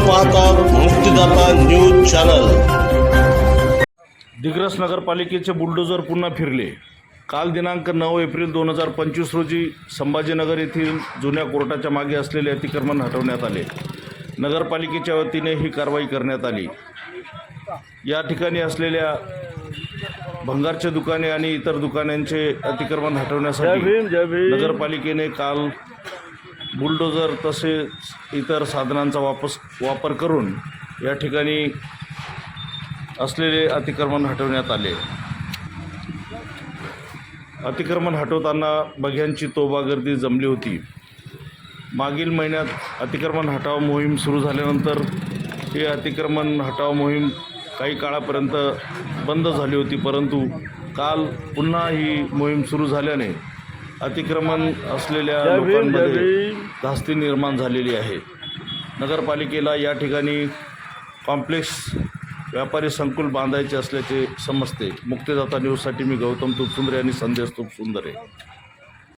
पाहतात मुक्तिदाता news channel. Digras नगरपालिकेचे बुलडोजर पुन्हा फिरले. काल दिनांक नऊ एप्रिल दोन हजार पंचवीस रोजी संभाजीनगर येथील जुन्या कोर्टाच्या मागे असलेले अतिक्रमण हटवण्यात आले. नगरपालिकेच्या वतीने ही कारवाई करण्यात आली. या ठिकाणी असलेल्या भंगारचे दुकाने आणि इतर दुकानांचे अतिक्रमण हटवण्यासाठी नगरपालिकेने काल बुलडोजर तसेच इतर साधनांचा वापस वापर करून या ठिकाणी असलेले अतिक्रमण हटवण्यात आले. अतिक्रमण हटवताना बघ्यांची तोबा गर्दी जमली होती. मागील महिन्यात अतिक्रमण हटाव मोहीम सुरू झाल्यानंतर ही अतिक्रमण हटाव मोहीम काही काळापर्यंत बंद झाली होती परंतु काल पुन्हा ही मोहीम सुरू झाल्याने अतिक्रमण असलेल्या लोकांमध्ये धास्ती निर्माण झालेली आहे. नगरपालिकेला या ठिकाणी कॉम्प्लेक्स व्यापारी संकुल बांधायचे असल्याचे समजते. मुक्तिदाता न्यूजसाठी मी गौतम तुपसुंदरे आणि संदेश तुपसुंदरे.